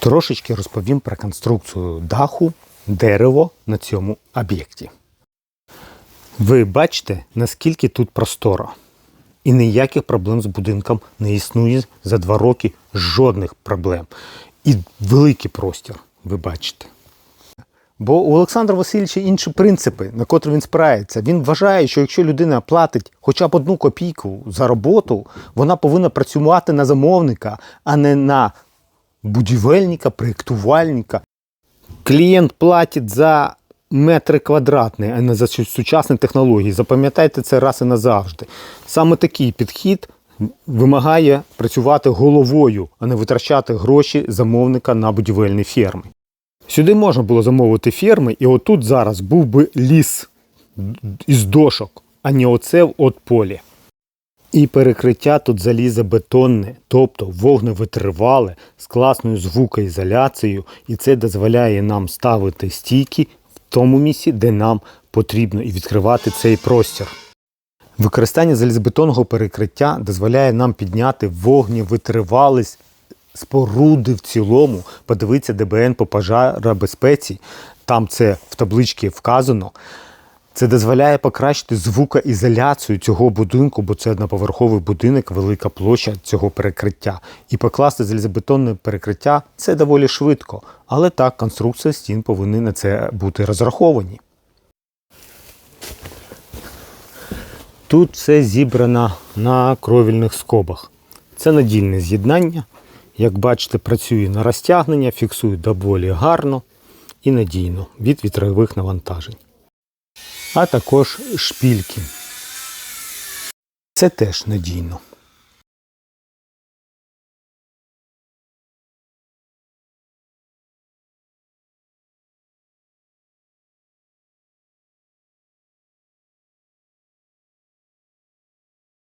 Трошечки розповім про конструкцію даху дерево на цьому об'єкті. Ви бачите, наскільки тут просторо. І ніяких проблем з будинком не існує за два роки жодних проблем. І великий простір, ви бачите. Бо у Олександра Васильовича інші принципи, на котрі він спирається. Він вважає, що якщо людина платить хоча б одну копійку за роботу, вона повинна працювати на замовника, а не на будівельника, проєктувальника. Клієнт платить за метри квадратні, а не за сучасні технології. Запам'ятайте це раз і назавжди. Саме такий підхід вимагає працювати головою, а не витрачати гроші замовника на будівельні ферми. Сюди можна було замовити ферми, і отут зараз був би ліс із дошок, а не оце от полі. І перекриття тут залізобетонне, тобто вогневитривале, з класною звукоізоляцією, і це дозволяє нам ставити стійки в тому місці, де нам потрібно, і відкривати цей простір. Використання залізобетонного перекриття дозволяє нам підняти вогневитривалість споруди в цілому. Подивіться ДБН по пожаробезпеці, там це в табличці вказано. Це дозволяє покращити звукоізоляцію цього будинку, бо це одноповерховий будинок, велика площа цього перекриття. І покласти залізобетонне перекриття це доволі швидко. Але так, конструкція стін повинні на це бути розраховані. Тут все зібрано на кровільних скобах. Це надільне з'єднання. Як бачите, працює на розтягнення, фіксує доволі гарно і надійно від вітрових навантажень. А також шпільки. Це теж надійно.